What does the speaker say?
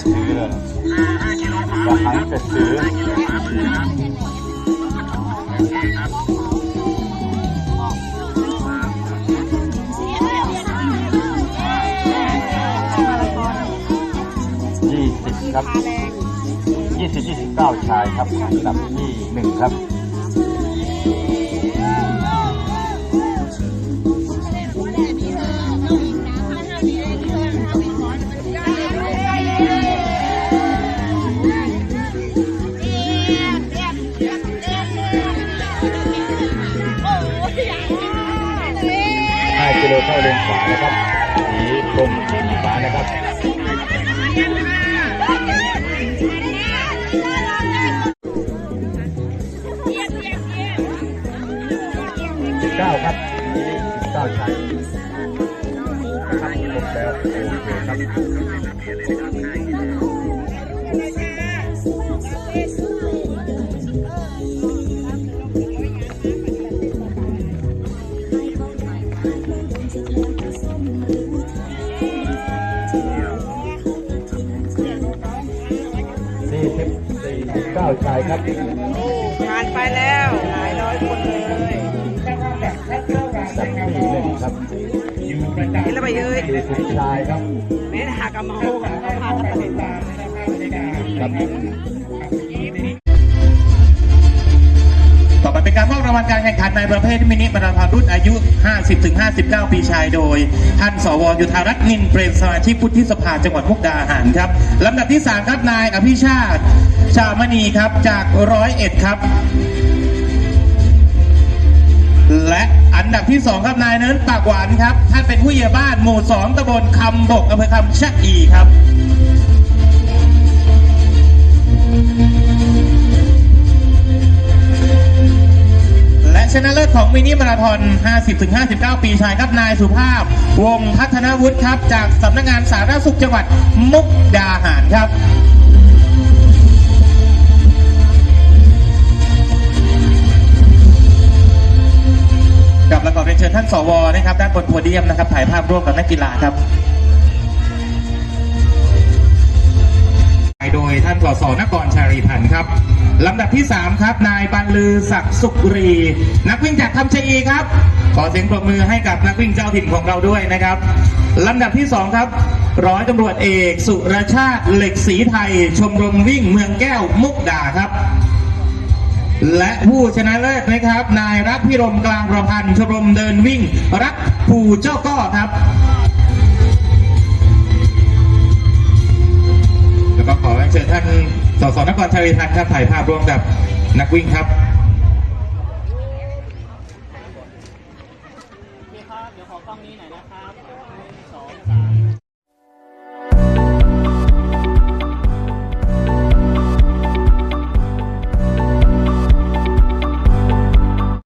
จะซื้อเลยบางครั้จะซื้อยี่สิบครับยี่สิบยี่สิบเก้าชายครับอันดับที่หนึ่งครับ ห้ากิโลเข้าเลนขวานะครับสีกรมสีฟ้านะครับสิบเก้าครับสิบเก้าชายครับครบแล้วโอเคครับ สี่สิบสี่สิบเก้าชายครับโอ้ผ่านไปแล้วหลายร้อยคนเลยอันดับที่หนึ่งครับเห็นแล้วไปเอ้ยสี่สิบชายครับแม่หากระเมาเขาพากันไปครับ เป็นการมอบรางวัลการแข่งขันในประเภทมินิมาราธอนรุ่นอายุ 50-59 ปีชายโดย ท่านสวยุทธารัตน์นินเปรมสมาชิกพุทธิสภาจังหวัดมุกดาหารครับลำดับที่ 3 ครับนายอภิชาติ ชามณีครับจากร้อยเอ็ดครับ และอันดับที่ 2 ครับนายเนินปากหวานครับ ท่านเป็นผู้ใหญ่บ้านหมู่ 2ตำบลคำบกอำเภอคำชะอีครับ ชนะเลิศของมินิมาราธอน 50-59 ปีชายครับนายสุภาพ วงพัฒนวุฒิครับ จากสำนักงานสาธารณสุขจังหวัดมุกดาหารครับกับและขอเรียนเชิญท่านสวนะครับด้านบนโพเดียมนะครับถ่ายภาพร่วมกับนักกีฬาครับ ท่านสสนครชาลีพันธ์ครับลำดับที่ 3 ครับ นายบรรลือศักดิ์สุกรี นักวิ่งจากคำชะอีครับ ขอเสียงปรบมือให้กับนักวิ่งเจ้าถิ่นของเราด้วยนะครับลำดับที่ 2 ครับ ร้อยตำรวจเอกสุรชาติเหล็กศรีไทย ชมรมวิ่งเมืองแก้วมุกดาครับ และผู้ชนะเลิศนะครับ นายรักพิรมกลางประพันธ์ชมรมเดินวิ่ง รักภูเจ้าก้อครับ สสนครชัยทันครับถ่ายภาพร่วมกับนักวิ่งครับพี่ครับเดี๋ยวขอกล้องนี้หน่อยนะครับหนึ่งสองสาม